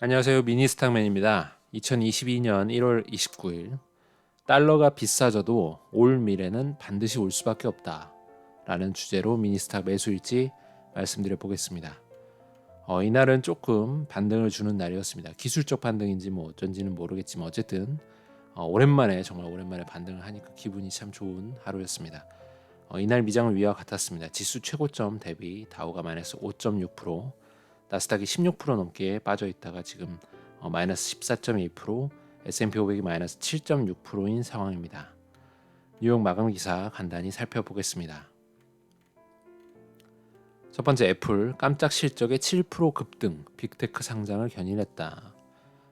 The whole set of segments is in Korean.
안녕하세요. 미니스탁맨입니다. 2022년 1월 29일 달러가 비싸져도 올 미래는 반드시 올 수밖에 없다. 라는 주제로 미니스탁 매수일지 말씀드려 보겠습니다. 어, 이날은 조금 반등을 주는 날이었습니다. 기술적 반등인지 뭐 어쩐지는 모르겠지만 어쨌든 어, 오랜만에 정말 오랜만에 반등을 하니까 기분이 참 좋은 하루였습니다. 어, 이날 미장은 위와 같았습니다. 지수 최고점 대비 다우가 마이너스 5.6%, 나스닥이 16% 넘게 빠져 있다가 지금 어, 마이너스 14.2%, S&P 500이 마이너스 7.6%인 상황입니다. 뉴욕 마감 기사 간단히 살펴보겠습니다. 첫 번째 애플 깜짝 실적의 7% 급등, 빅테크 상장을 견인했다.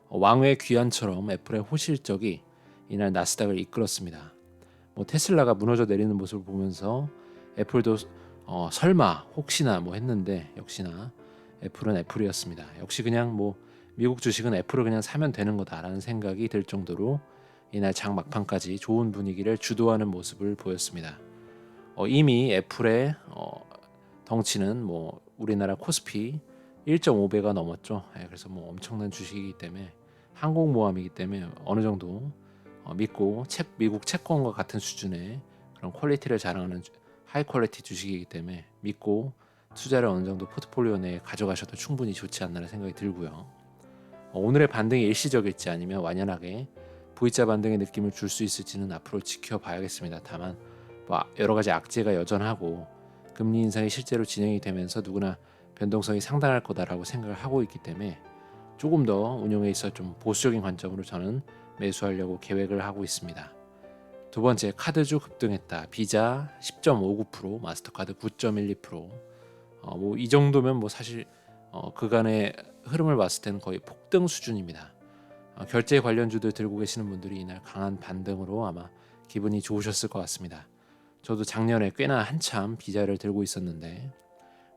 어, 왕의 귀환처럼 애플의 호실적이 이날 나스닥을 이끌었습니다. 뭐 테슬라가 무너져 내리는 모습을 보면서 애플도 어, 설마 혹시나 뭐 했는데 역시나 애플은 애플이었습니다. 역시 그냥 뭐 미국 주식은 애플을 그냥 사면 되는 거다라는 생각이 들 정도로 이날 장 막판까지 좋은 분위기를 주도하는 모습을 보였습니다. 어, 이미 애플의 어, 덩치는 뭐 우리나라 코스피 1.5배가 넘었죠. 예, 그래서 뭐 엄청난 주식이기 때문에 항공모함이기 때문에 어느 정도 어, 믿고 책, 미국 채권과 같은 수준의 그런 퀄리티를 자랑하는 하이 퀄리티 주식이기 때문에 믿고 투자를 어느 정도 포트폴리오 내에 가져가셔도 충분히 좋지 않나라는 생각이 들고요. 어, 오늘의 반등이 일시적일지 아니면 완연하게 V자 반등의 느낌을 줄 수 있을지는 앞으로 지켜봐야겠습니다. 다만 뭐 여러 가지 악재가 여전하고 금리 인상이 실제로 진행이 되면서 누구나 변동성이 상당할 거다라고 생각을 하고 있기 때문에 조금 더 운용에 있어 좀 보수적인 관점으로 저는 매수하려고 계획을 하고 있습니다. 두 번째 카드주 급등했다. 비자 10.59%, 마스터카드 9.12%. 어, 뭐이 정도면 뭐 사실 어, 그간의 흐름을 봤을 때는 거의 폭등 수준입니다. 어, 결제 관련주들 들고 계시는 분들이 이날 강한 반등으로 아마 기분이 좋으셨을 것 같습니다. 저도 작년에 꽤나 한참 비자를 들고 있었는데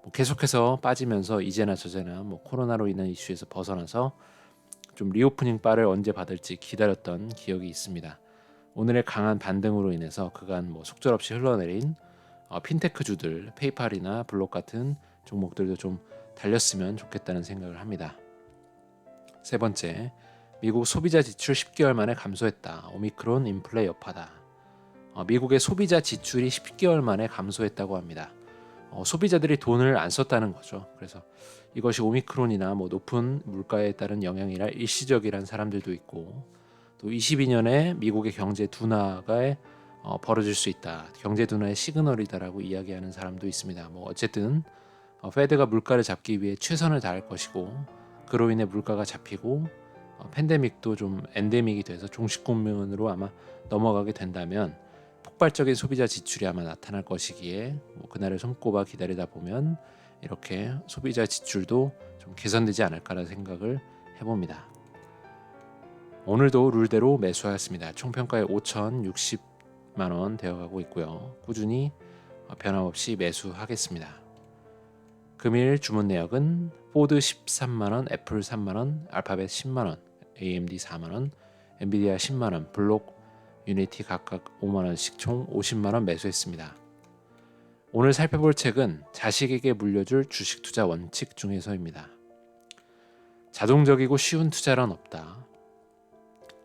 뭐 계속해서 빠지면서 이제나 저제나 뭐 코로나로 인한 이슈에서 벗어나서 좀 리오프닝 바를 언제 받을지 기다렸던 기억이 있습니다. 오늘의 강한 반등으로 인해서 그간 뭐 속절없이 흘러내린 어, 핀테크주들 페이팔이나 블록 같은 종목들도 좀 달렸으면 좋겠다는 생각을 합니다. 세 번째, 미국 소비자 지출 10개월 만에 감소했다. 오미크론 인플레 여파다. 어, 미국의 소비자 지출이 10개월 만에 감소했다고 합니다. 어, 소비자들이 돈을 안 썼다는 거죠. 그래서 이것이 오미크론이나 뭐 높은 물가에 따른 영향이라 일시적이란 사람들도 있고 또 22년에 미국의 경제 둔화가 어, 벌어질 수 있다. 경제 둔화의 시그널이다라고 이야기하는 사람도 있습니다. 뭐 어쨌든 어, 페드가 물가를 잡기 위해 최선을 다할 것이고 그로 인해 물가가 잡히고 어, 팬데믹도 좀 엔데믹이 돼서 종식 국면으로 아마 넘어가게 된다면 폭발적인 소비자 지출이 아마 나타날 것이기에 뭐 그날을 손꼽아 기다리다 보면 이렇게 소비자 지출도 좀 개선되지 않을까라는 생각을 해봅니다. 오늘도 룰대로 매수하였습니다. 총평가에 5,060 만 원 되어가고 있고요. 꾸준히 변함없이 매수하겠습니다. 금일 주문 내역은 포드 13만 원, 애플 3만 원, 알파벳 10만 원, AMD 4만 원, 엔비디아 10만 원, 블록 유니티 각각 5만 원씩 총 50만 원 매수했습니다. 오늘 살펴볼 책은 자식에게 물려줄 주식 투자 원칙 중에서입니다. 자동적이고 쉬운 투자란 없다.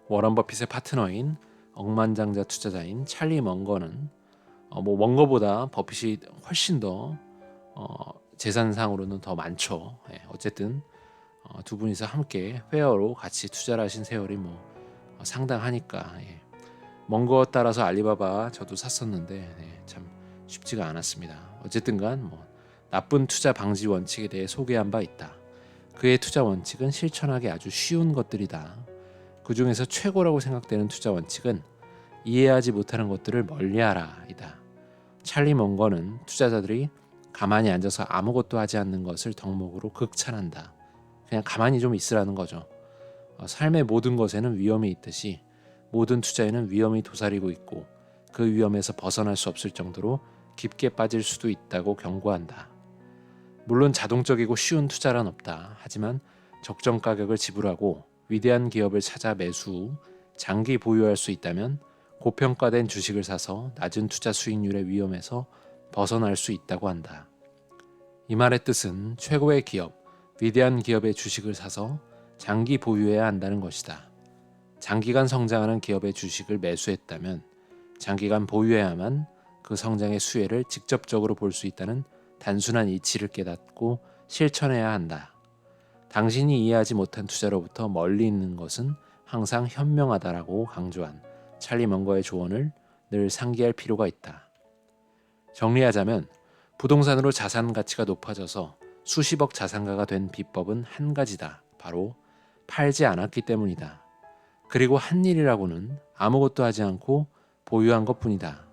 워런 버핏의 파트너인 억만장자 투자자인 찰리 먼거는 어, 뭐 먼거보다 버핏이 훨씬 더 어, 재산상으로는 더 많죠. 예, 어쨌든 어, 두 분이서 함께 회어로 같이 투자를 하신 세월이 뭐 어, 상당하니까 예. 먼거 따라서 알리바바 저도 샀었는데 예, 참 쉽지가 않았습니다. 어쨌든간 뭐 나쁜 투자 방지 원칙에 대해 소개한 바 있다. 그의 투자 원칙은 실천하기 아주 쉬운 것들이다. 그 중에서 최고라고 생각되는 투자 원칙은 이해하지 못하는 것들을 멀리하라이다. 찰리 먼거는 투자자들이 가만히 앉아서 아무것도 하지 않는 것을 덕목으로 극찬한다. 그냥 가만히 좀 있으라는 거죠. 어, 삶의 모든 것에는 위험이 있듯이 모든 투자에는 위험이 도사리고 있고 그 위험에서 벗어날 수 없을 정도로 깊게 빠질 수도 있다고 경고한다. 물론 자동적이고 쉬운 투자란 없다. 하지만 적정 가격을 지불하고 위대한 기업을 찾아 매수 후 장기 보유할 수 있다면 고평가된 주식을 사서 낮은 투자 수익률의 위험에서 벗어날 수 있다고 한다. 이 말의 뜻은 최고의 기업, 위대한 기업의 주식을 사서 장기 보유해야 한다는 것이다. 장기간 성장하는 기업의 주식을 매수했다면 장기간 보유해야만 그 성장의 수혜를 직접적으로 볼 수 있다는 단순한 이치를 깨닫고 실천해야 한다. 당신이 이해하지 못한 투자로부터 멀리 있는 것은 항상 현명하다라고 강조한 찰리 먼거의 조언을 늘 상기할 필요가 있다. 정리하자면 부동산으로 자산 가치가 높아져서 수십억 자산가가 된 비법은 한 가지다. 바로 팔지 않았기 때문이다. 그리고 한 일이라고는 아무것도 하지 않고 보유한 것 뿐이다.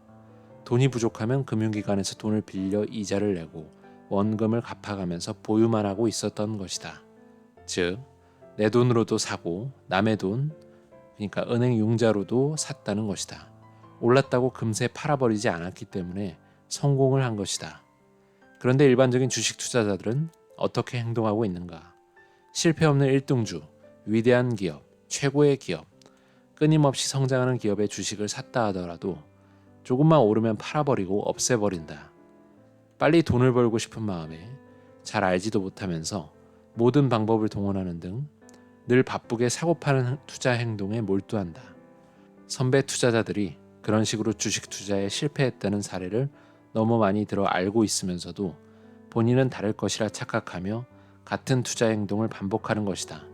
돈이 부족하면 금융기관에서 돈을 빌려 이자를 내고 원금을 갚아가면서 보유만 하고 있었던 것이다. 즉, 내 돈으로도 사고 남의 돈, 그러니까 은행 융자로도 샀다는 것이다. 올랐다고 금세 팔아버리지 않았기 때문에 성공을 한 것이다. 그런데 일반적인 주식 투자자들은 어떻게 행동하고 있는가? 실패 없는 1등주, 위대한 기업, 최고의 기업, 끊임없이 성장하는 기업의 주식을 샀다 하더라도 조금만 오르면 팔아버리고 없애버린다. 빨리 돈을 벌고 싶은 마음에 잘 알지도 못하면서 모든 방법을 동원하는 등 늘 바쁘게 사고 파는 투자 행동에 몰두한다. 선배 투자자들이 그런 식으로 주식 투자에 실패했다는 사례를 너무 많이 들어 알고 있으면서도 본인은 다를 것이라 착각하며 같은 투자 행동을 반복하는 것이다.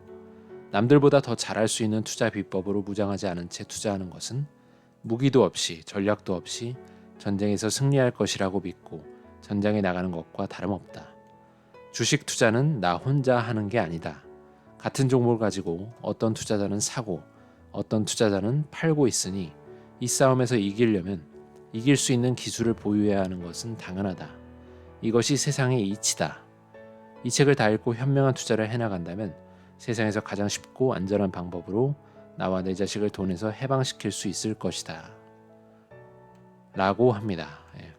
남들보다 더 잘할 수 있는 투자 비법으로 무장하지 않은 채 투자하는 것은 무기도 없이 전략도 없이 전쟁에서 승리할 것이라고 믿고 전장에 나가는 것과 다름없다. 주식 투자는 나 혼자 하는 게 아니다. 같은 종목을 가지고 어떤 투자자는 사고 어떤 투자자는 팔고 있으니 이 싸움에서 이기려면 이길 수 있는 기술을 보유해야 하는 것은 당연하다. 이것이 세상의 이치다. 이 책을 다 읽고 현명한 투자를 해나간다면 세상에서 가장 쉽고 안전한 방법으로 나와 내 자식을 돈에서 해방시킬 수 있을 것이다. 라고 합니다. 예.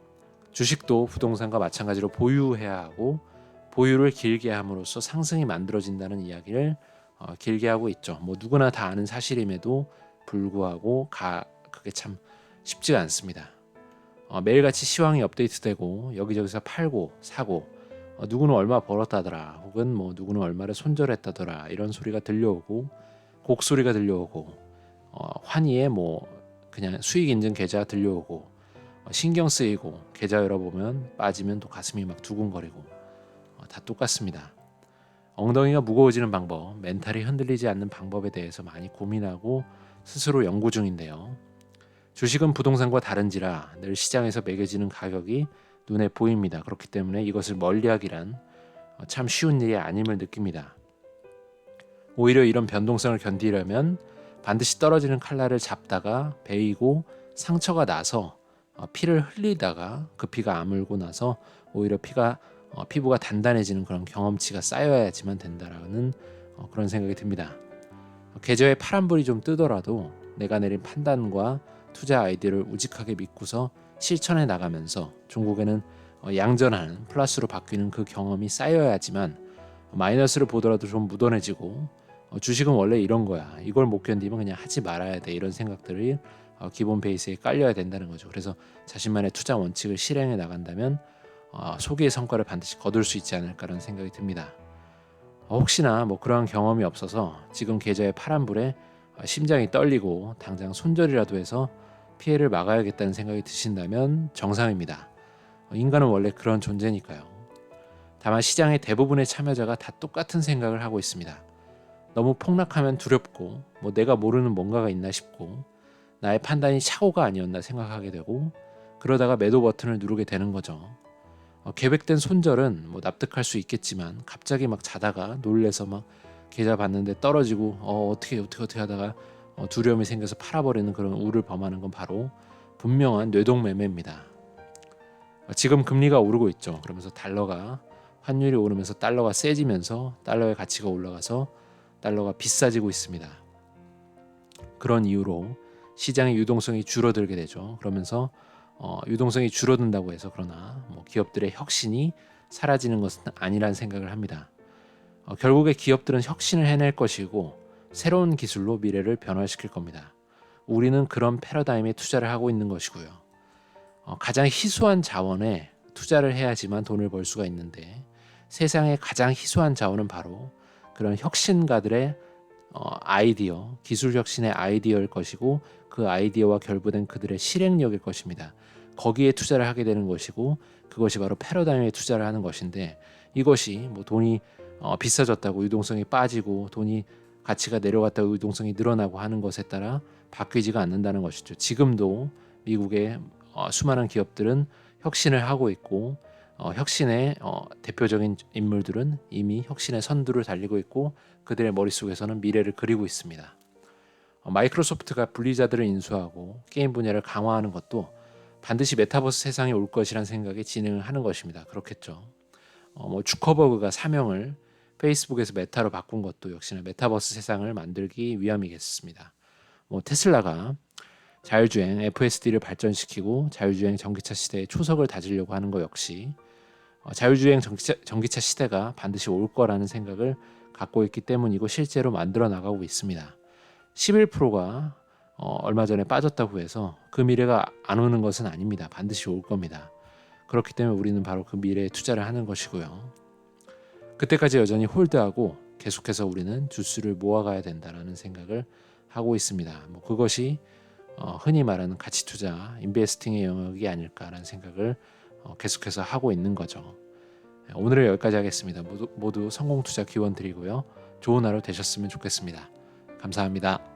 주식도 부동산과 마찬가지로 보유해야 하고 보유를 길게 함으로써 상승이 만들어진다는 이야기를 어, 길게 하고 있죠. 뭐 누구나 다 아는 사실임에도 불구하고 가, 그게 참 쉽지가 않습니다. 어, 매일같이 시황이 업데이트되고 여기저기서 팔고 사고 어, 누구는 얼마 벌었다더라 혹은 뭐 누구는 얼마를 손절했다더라 이런 소리가 들려오고 곡소리가 들려오고 어, 환희에 뭐 그냥 수익 인증 계좌 들려오고 어, 신경 쓰이고 계좌 열어보면 빠지면 또 가슴이 막 두근거리고 어, 다 똑같습니다. 엉덩이가 무거워지는 방법, 멘탈이 흔들리지 않는 방법에 대해서 많이 고민하고 스스로 연구 중인데요. 주식은 부동산과 다른지라 늘 시장에서 매겨지는 가격이 눈에 보입니다. 그렇기 때문에 이것을 멀리하기란 어, 참 쉬운 일이 아님을 느낍니다. 오히려 이런 변동성을 견디려면 반드시 떨어지는 칼날을 잡다가 베이고 상처가 나서 어, 피를 흘리다가 그 피가 아물고 나서 오히려 피가 어, 피부가 단단해지는 그런 경험치가 쌓여야지만 된다라는 그런 생각이 듭니다. 계좌에 파란불이 좀 뜨더라도 내가 내린 판단과 투자 아이디어를 우직하게 믿고서 실천해 나가면서 종국에는 어, 양전하는 플러스로 바뀌는 그 경험이 쌓여야지만 마이너스를 보더라도 좀 무던해지고 어, 주식은 원래 이런 거야. 이걸 못 견디면 그냥 하지 말아야 돼. 이런 생각들이 어, 기본 베이스에 깔려야 된다는 거죠. 그래서 자신만의 투자 원칙을 실행해 나간다면 소기의 성과를 반드시 거둘 수 있지 않을까라는 생각이 듭니다. 혹시나 뭐 그러한 경험이 없어서 지금 계좌의 파란 불에 심장이 떨리고 당장 손절이라도 해서 피해를 막아야겠다는 생각이 드신다면 정상입니다. 인간은 원래 그런 존재니까요. 다만 시장의 대부분의 참여자가 다 똑같은 생각을 하고 있습니다. 너무 폭락하면 두렵고 뭐 내가 모르는 뭔가가 있나 싶고 나의 판단이 착오가 아니었나 생각하게 되고 그러다가 매도 버튼을 누르게 되는 거죠. 어, 계획된 손절은 뭐 납득할 수 있겠지만 갑자기 막 자다가 놀래서 막 계좌 봤는데 떨어지고 어, 어떻게 어떻게 어떻게 하다가 어, 두려움이 생겨서 팔아버리는 그런 우를 범하는 건 바로 분명한 뇌동매매입니다. 어, 지금 금리가 오르고 있죠. 그러면서 달러가 환율이 오르면서 달러가 세지면서 달러의 가치가 올라가서 달러가 비싸지고 있습니다. 그런 이유로 시장의 유동성이 줄어들게 되죠. 그러면서 어, 유동성이 줄어든다고 해서 그러나 뭐 기업들의 혁신이 사라지는 것은 아니란 생각을 합니다. 어, 결국에 기업들은 혁신을 해낼 것이고 새로운 기술로 미래를 변화시킬 겁니다. 우리는 그런 패러다임에 투자를 하고 있는 것이고요. 어, 가장 희소한 자원에 투자를 해야지만 돈을 벌 수가 있는데 세상의 가장 희소한 자원은 바로 그런 혁신가들의 어, 아이디어, 기술 혁신의 아이디어일 것이고 그 아이디어와 결부된 그들의 실행력일 것입니다. 거기에 투자를 하게 되는 것이고 그것이 바로 패러다임에 투자를 하는 것인데 이것이 뭐 돈이 어, 비싸졌다고 유동성이 빠지고 돈이 가치가 내려갔다고 유동성이 늘어나고 하는 것에 따라 바뀌지가 않는다는 것이죠. 지금도 미국의 어, 수많은 기업들은 혁신을 하고 있고 어, 혁신의 어, 대표적인 인물들은 이미 혁신의 선두를 달리고 있고 그들의 머릿속에서는 미래를 그리고 있습니다. 어, 마이크로소프트가 분리자들을 인수하고 게임 분야를 강화하는 것도 반드시 메타버스 세상이 올 것이란 생각에 진행을 하는 것입니다. 그렇겠죠. 어, 뭐 주커버그가 사명을 페이스북에서 메타로 바꾼 것도 역시나 메타버스 세상을 만들기 위함이겠습니다. 뭐 테슬라가 자율주행 FSD를 발전시키고 자율주행 전기차 시대의 초석을 다지려고 하는 것 역시 어, 자율주행 전기차, 전기차 시대가 반드시 올 거라는 생각을 갖고 있기 때문이고 실제로 만들어 나가고 있습니다. 11%가 어, 얼마 전에 빠졌다고 해서 그 미래가 안 오는 것은 아닙니다. 반드시 올 겁니다. 그렇기 때문에 우리는 바로 그 미래에 투자를 하는 것이고요. 그때까지 여전히 홀드하고 계속해서 우리는 주수를 모아가야 된다라는 생각을 하고 있습니다. 뭐 그것이 어, 흔히 말하는 가치 투자, 인베스팅의 영역이 아닐까라는 생각을 어, 계속해서 하고 있는 거죠. 네, 오늘은 여기까지 하겠습니다. 모두, 모두 성공 투자 기원 드리고요. 좋은 하루 되셨으면 좋겠습니다. 감사합니다.